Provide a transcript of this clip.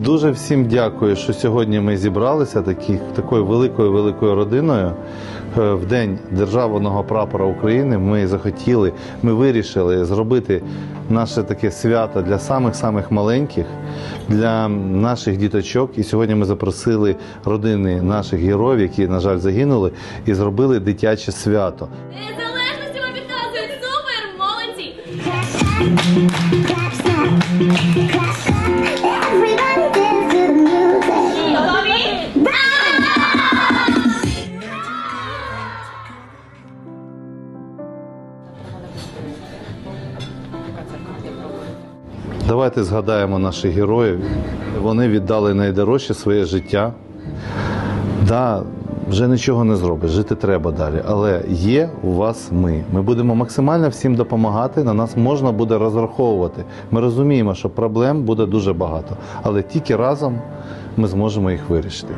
Дуже всім дякую, що сьогодні ми зібралися такі, такою великою великою родиною. Е, В день державного прапора України ми захотіли, ми вирішили зробити наше таке свято для самих-самих маленьких, для наших діточок. І сьогодні ми запросили родини наших героїв, які, на жаль, загинули, і зробили дитяче свято. Незалежності вам підказують супер молодці! Давайте згадаємо наших героїв. Вони віддали найдорожче своє життя. Да, вже нічого не зробиш, жити треба далі. Але є у вас ми. Ми будемо максимально всім допомагати. На нас можна буде розраховувати. Ми розуміємо, що проблем буде дуже багато, але тільки разом ми зможемо їх вирішити.